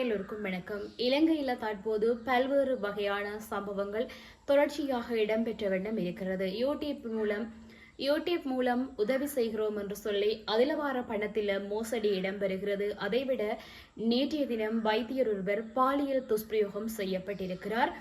எல்லோருக்கும் வணக்கம் இலங்கையில் தற்போது பல்வேறு வகையான சம்பவங்கள் தொடர்ச்சியாக இடம்பெற்ற வண்ணம் இருக்கிறது. யூடியூப் மூலம் யூடியூப் மூலம் உதவி செய்கிறோம் என்று சொல்லி அதில் வார பணத்தில் மோசடி இடம்பெறுகிறது. அதைவிட நேற்றைய தினம் வைத்தியர் ஒருவர் பாலியல் துஷ்பிரயோகம் செய்யப்பட்டிருக்கிறார்.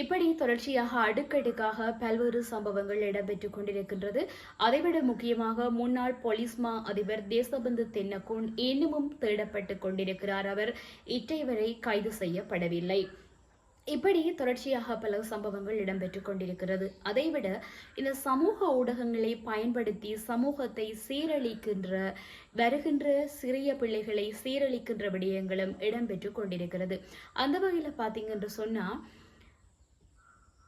இப்படி தொடர்ச்சியாக அடுக்கடுக்காக பல்வேறு சம்பவங்கள் இடம்பெற்றுக் கொண்டிருக்கின்றது. அதைவிட முக்கியமாக முன்னாள் போலீஸ் மா அதிபர் தேசபந்து தென்னக்கோன் இன்னமும் தேடப்பட்டுக் கொண்டிருக்கிறார். அவர் இற்றை வரை கைது செய்யப்படவில்லை. இப்படி தொடர்ச்சியாக பல சம்பவங்கள் இடம்பெற்றுக் கொண்டிருக்கிறது. அதைவிட இந்த சமூக ஊடகங்களை பயன்படுத்தி சமூகத்தை சீரழிக்கின்ற வருகின்ற சிறிய பிள்ளைகளை சீரழிக்கின்ற விடயங்களும் இடம்பெற்றுக் கொண்டிருக்கிறது. அந்த வகையில் பார்த்தீங்கன்னு சொன்னா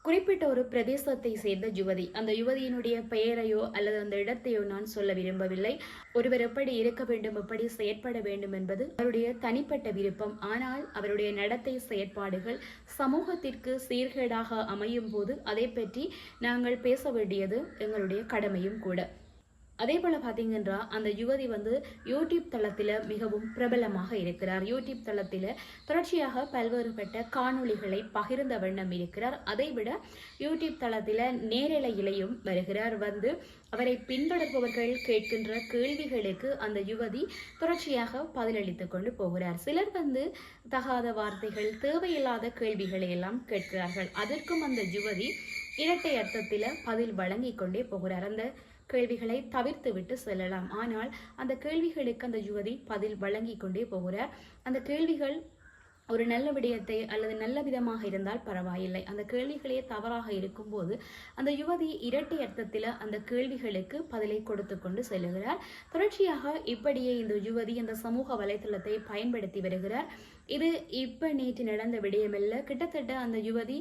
குறிப்பிட்ட ஒரு பிரதேசத்தை சேர்ந்த யுவதி. அந்த யுவதியினுடைய பெயரையோ அல்லது அந்த இடத்தையோ நான் சொல்ல விரும்பவில்லை. ஒருவர் எப்படி இருக்க வேண்டும் எப்படி செயற்பட வேண்டும் என்பது அவருடைய தனிப்பட்ட விருப்பம். ஆனால் அவருடைய நடத்தை செயற்பாடுகள் சமூகத்திற்கு சீர்கேடாக அமையும் போது அதை பற்றி நாங்கள் பேச வேண்டியது எங்களுடைய கடமையும் கூட. அதே போல பாத்தீங்கன்னா அந்த யுவதி வந்து யூடியூப் தளத்தில் மிகவும் பிரபலமாக இருக்கிறார். யூடியூப் தளத்தில் தொடர்ச்சியாக பல்வேறுபட்ட காணொளிகளை பகிர்ந்த வண்ணம் இருக்கிறார். அதைவிட யூடியூப் தளத்தில் நேரலையிலையும் வருகிறார். வந்து அவரை பின்தொடர்பவர்கள் கேட்கின்ற கேள்விகளுக்கு அந்த யுவதி தொடர்ச்சியாக பதிலளித்து கொண்டு போகிறார். சிலர் வந்து தகாத வார்த்தைகள் தேவையில்லாத கேள்விகளை எல்லாம் கேட்கிறார்கள். அதற்கும் அந்த யுவதி இரட்டை அர்த்தத்தில் பதில் வழங்கி கொண்டே போகிறார். அந்த கேள்விகளை தவிர்த்து விட்டு செல்லலாம். ஆனால் அந்த கேள்விகளுக்கு அந்த யுவதி பதில் வழங்கி கொண்டே போகிறார். அந்த கேள்விகள் ஒரு நல்ல விடயத்தை அல்லது நல்ல விதமாக இருந்தால் பரவாயில்லை. அந்த கேள்விகளே தவறாக இருக்கும்போது அந்த யுவதி இரட்டை அர்த்தத்தில் அந்த கேள்விகளுக்கு பதிலை கொடுத்து கொண்டு செல்கிறார். தொடர்ச்சியாக இப்படியே இந்த யுவதி அந்த சமூக வலைத்தளத்தை பயன்படுத்தி வருகிறார். இது இப்போ நேற்று நடந்த விடயமல்ல. கிட்டத்தட்ட அந்த யுவதி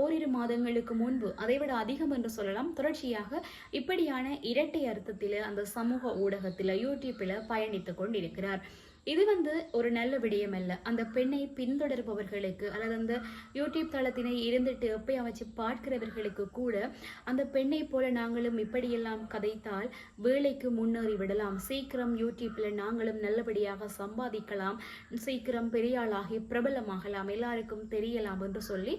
ஓரிரு மாதங்களுக்கு முன்பு அதைவிட அதிகம் என்று சொல்லலாம் தொடர்ச்சியாக இப்படியான இரட்டை அர்த்தத்தில் அந்த சமூக ஊடகத்தில் யூடியூப்பில் பயணித்து கொண்டிருக்கிறார். இது வந்து ஒரு நல்ல விடயம் அல்ல அந்த பெண்ணை பின்தொடர்பவர்களுக்கு அல்லது அந்த யூடியூப் தளத்தினை இருந்துட்டு எப்பயும் வச்சு பார்க்கிறவர்களுக்கு கூட அந்த பெண்ணை போல நாங்களும் இப்படியெல்லாம் கதைத்தால் வேலைக்கு முன்னேறி விடலாம். சீக்கிரம் யூடியூப்ல நாங்களும் நல்லபடியாக சம்பாதிக்கலாம். சீக்கிரம் பெரிய ஆளாகி பிரபலமாகலாம். எல்லாருக்கும் தெரியலாம் என்று சொல்லி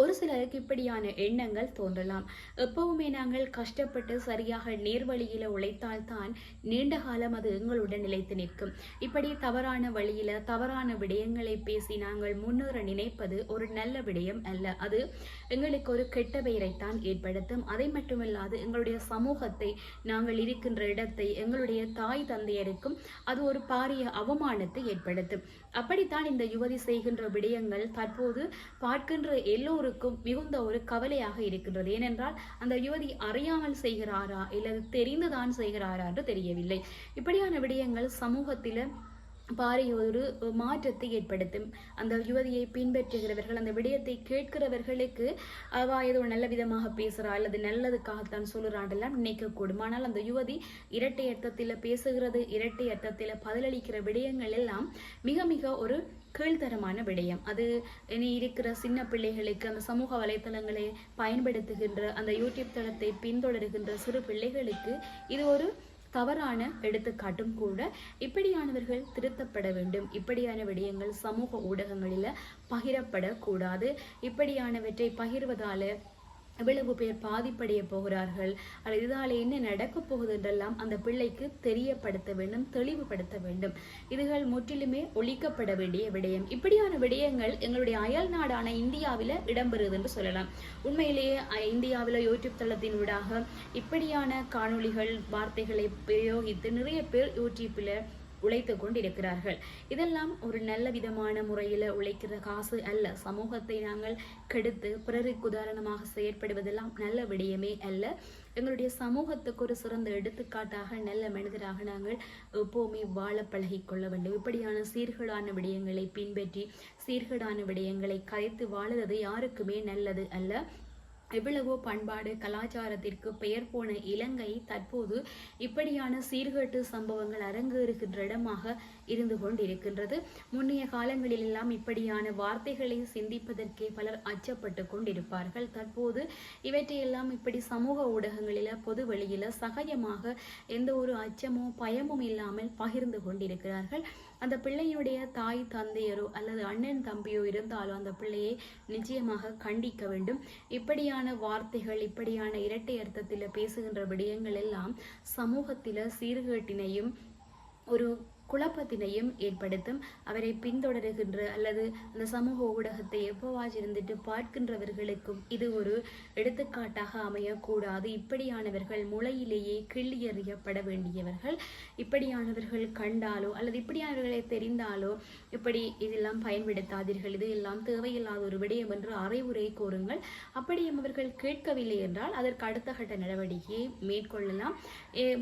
ஒரு சிலருக்கு இப்படியான எண்ணங்கள் தோன்றலாம். எப்பவுமே நாங்கள் கஷ்டப்பட்டு சரியாக நேர்வழியில உழைத்தால்தான் நீண்ட காலம் அது எங்களுடன் நிலைத்து நிற்கும். இப்படி தவறான வழியில தவறான விடயங்களை பேசி நாங்கள் முன்னேற நினைப்பது ஒரு நல்ல விடயம் அல்ல. அது எங்களுக்கு ஒரு கெட்ட பெயரைத்தான் ஏற்படுத்தும். அதை மட்டுமல்லாது எங்களுடைய சமூகத்தை நாங்கள் இருக்கின்ற இடத்தை எங்களுடைய தாய் தந்தையருக்கும் அது ஒரு பாரிய அவமானத்தை ஏற்படுத்தும். அப்படித்தான் இந்த யுவதி செய்கின்ற விடயங்கள் தற்போது பார்க்கின்ற எல்லோரும் எல்லோருக்கும் மிகுந்த ஒரு கவலையாக இருக்கின்றது. ஏனென்றால் அந்த யுவதி அறியாமல் செய்கிறாரா? இல்லது தெரிந்துதான் செய்கிறாரா என்று தெரியவில்லை. இப்படியான விடயங்கள் சமூகத்தில பாரிய ஒரு மாற்றத்தை ஏற்படுத்தும். அந்த யுவதியை பின்பற்றுகிறவர்கள் அந்த விடயத்தை கேட்கிறவர்களுக்கு அவ ஏதோ நல்ல விதமாக பேசுறா அல்லது நல்லதுக்காகத்தான் சொல்லுறாண்டெல்லாம் நினைக்கக்கூடும். ஆனால் அந்த யுவதி இரட்டை அர்த்தத்தில் பேசுகிறது இரட்டை அர்த்தத்தில் பதிலளிக்கிற விடயங்கள் எல்லாம் மிக மிக ஒரு கீழ்த்தரமான விடயம். அது இனி இருக்கிற சின்ன பிள்ளைகளுக்கு அந்த சமூக வலைத்தளங்களை பயன்படுத்துகின்ற அந்த யூடியூப் தளத்தை பின்தொடருகின்ற சிறு பிள்ளைகளுக்கு இது ஒரு தவறான எடுத்துக்காட்டும் கூட இப்படியானவர்கள் திருத்தப்பட வேண்டும். இப்படியான விடயங்கள் சமூக ஊடகங்களில் பகிரப்படக்கூடாது. இப்படியானவற்றை பகிர்வதால எவ்வளவு பேர் பாதிப்படைய போகிறார்கள்? அல்லது இதால என்ன நடக்கப் போகுது என்றெல்லாம் அந்த பிள்ளைக்கு தெரியப்படுத்த வேண்டும் தெளிவுபடுத்த வேண்டும். இதுகள் முற்றிலுமே ஒழிக்கப்பட வேண்டிய விடயம். இப்படியான விடயங்கள் எங்களுடைய அயல் நாடான இந்தியாவில் இடம்பெறுது என்று சொல்லலாம். உண்மையிலேயே அஹ், இந்தியாவில் யூடியூப் தளத்தின் ஊடாக இப்படியான காணொளிகள் வார்த்தைகளை பிரயோகித்து நிறைய பேர் யூடியூப்பில் உழைத்து கொண்டிருக்கிறார்கள் இதெல்லாம் ஒரு நல்ல விதமான முறையில் உழைக்கிற காசு அல்ல. சமூகத்தை நாங்கள் கெடுத்து பிறருக்கு உதாரணமாக செயற்படுவதெல்லாம் நல்ல விடயமே அல்ல. எங்களுடைய சமூகத்துக்கு ஒரு சிறந்த எடுத்துக்காட்டாக நல்ல மனிதராக நாங்கள் எப்போவுமே வாழ பழகி கொள்ள வேண்டும். இப்படியான சீர்கேடான விடயங்களை பின்பற்றி சீர்கேடான விடயங்களை கரைத்து வாழ்வது யாருக்குமே நல்லது அல்ல. எவ்வளவோ பண்பாடு கலாச்சாரத்திற்கு பெயர் போன இலங்கை தற்போது இப்படியான சீர்கேட்டு சம்பவங்கள் அரங்கேறுகின்ற இடமாக இருந்து கொண்டிருக்கின்றது. முன்னைய காலங்களிலெல்லாம் இப்படியான வார்த்தைகளை சிந்திப்பதற்கே பலர் அச்சப்பட்டு கொண்டிருப்பார்கள். தற்போது இவற்றையெல்லாம் இப்படி சமூக ஊடகங்களில பொது வெளியில சகஜமாக எந்த ஒரு அச்சமோ பயமும் இல்லாமல் பகிர்ந்து கொண்டிருக்கிறார்கள். அந்த பிள்ளையுடைய தாய் தந்தையரோ அல்லது அண்ணன் தம்பியோ இருந்தாலும் அந்த பிள்ளையை நிச்சயமாக கண்டிக்க வேண்டும். இப்படியான வார்த்தைகள் இப்படியான இரட்டை அர்த்தத்தில் பேசுகின்ற விடயங்கள் எல்லாம் சமூகத்தில சீர்கேட்டினையும் ஒரு குழப்பத்தினையும் ஏற்படுத்தும். அவரை பின்தொடருகின்ற அல்லது அந்த சமூக ஊடகத்தை எப்போவாச்சிருந்துட்டு பார்க்கின்றவர்களுக்கும் இது ஒரு எடுத்துக்காட்டாக அமையக்கூடாது. இப்படியானவர்கள் முளையிலேயே கிள்ளி எறியப்பட வேண்டியவர்கள். இப்படியானவர்கள் கண்டாலோ அல்லது இப்படியானவர்களை தெரிந்தாலோ இப்படி இதெல்லாம் பயன்படுத்தாதீர்கள். இது எல்லாம் தேவையில்லாத ஒரு விடயம் என்று அறிவுரை கோருங்கள் அப்படியும் அவர்கள் கேட்கவில்லை என்றால் அதற்கு அடுத்த கட்ட நடவடிக்கையை மேற்கொள்ளலாம்.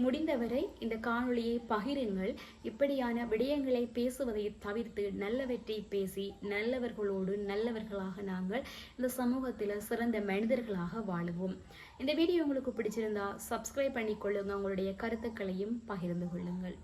முடிந்தவரை இந்த காணொளியை பகிருங்கள். இப்படி இப்படியான விடயங்களை பேசுவதை தவிர்த்து நல்லவற்றை பேசி நல்லவர்களோடு நல்லவர்களாக நாங்கள் இந்த சமூகத்தில் சிறந்த மனிதர்களாக வாழுவோம். இந்த வீடியோ உங்களுக்கு பிடிச்சிருந்தா சப்ஸ்கிரைப் பண்ணிக்கொள்ளுங்க. உங்களுடைய கருத்துக்களையும் பகிர்ந்து கொள்ளுங்கள்.